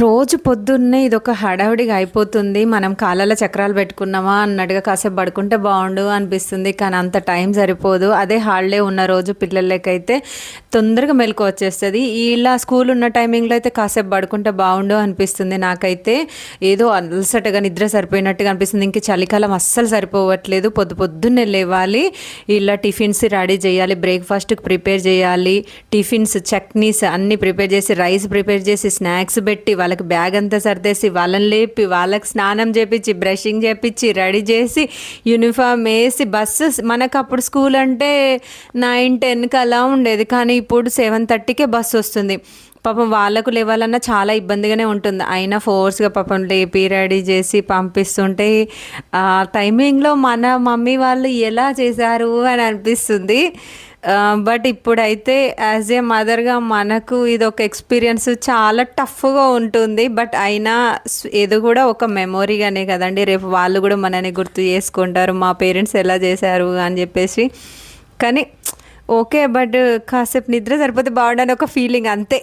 రోజు పొద్దున్నే ఇదొక హడావిడిగా అయిపోతుంది. మనం కాలలో చక్రాలు పెట్టుకున్నామా అన్నట్టుగా కాసేపు పడుకుంటే బాగుండు అనిపిస్తుంది. కానీ అంత టైం సరిపోదు. అదే హాలిడే ఉన్న రోజు పిల్లలకైతే తొందరగా మెలకు వచ్చేస్తుంది. ఇలా స్కూల్ ఉన్న టైమింగ్లో అయితే కాసేపు పడుకుంటే బాగుండు అనిపిస్తుంది నాకైతే. ఏదో అలసటగా నిద్ర సరిపోయినట్టుగా అనిపిస్తుంది. ఇంక చలికాలం అస్సలు సరిపోవట్లేదు. పొద్దు పొద్దున్నే లేవాలి. ఇలా టిఫిన్స్ రెడీ చేయాలి. బ్రేక్ఫాస్ట్కి ప్రిపేర్ చేయాలి. టిఫిన్స్ చట్నీస్ అన్నీ ప్రిపేర్ చేసి రైస్ ప్రిపేర్ చేసి స్నాక్స్ పెట్టి వాళ్ళకి బ్యాగ్ అంతా సర్దేసి వాళ్ళని లేపి వాళ్ళకి స్నానం చేపించి బ్రషింగ్ చేపించి రెడీ చేసి యూనిఫామ్ వేసి బస్సు మనకు అప్పుడు స్కూల్ అంటే నైన్ టెన్కి అలా ఉండేది. కానీ ఇప్పుడు సెవెన్ థర్టీకే బస్సు వస్తుంది. పాపం వాళ్ళకు లేవాలన్నా చాలా ఇబ్బందిగానే ఉంటుంది. అయినా ఫోర్స్గా పాపం లేపి రెడీ చేసి పంపిస్తుంటే ఆ టైమింగ్లో మన మమ్మీ వాళ్ళు ఎలా చేశారు అని అనిపిస్తుంది. బట్ ఇప్పుడైతే యాజ్ ఏ మదర్గా మనకు ఇది ఒక ఎక్స్పీరియన్స్ చాలా టఫ్గా ఉంటుంది. బట్ అయినా ఏదో ఇది కూడా ఒక మెమొరీగానే కదండి. రేపు వాళ్ళు కూడా మనని గుర్తు చేసుకుంటారు. మా పేరెంట్స్ ఎలా చేశారు అని చెప్పేసి. కానీ ఓకే బట్ కాసేపు నిద్ర సరిపోతే బాగుండని ఒక ఫీలింగ్ అంతే.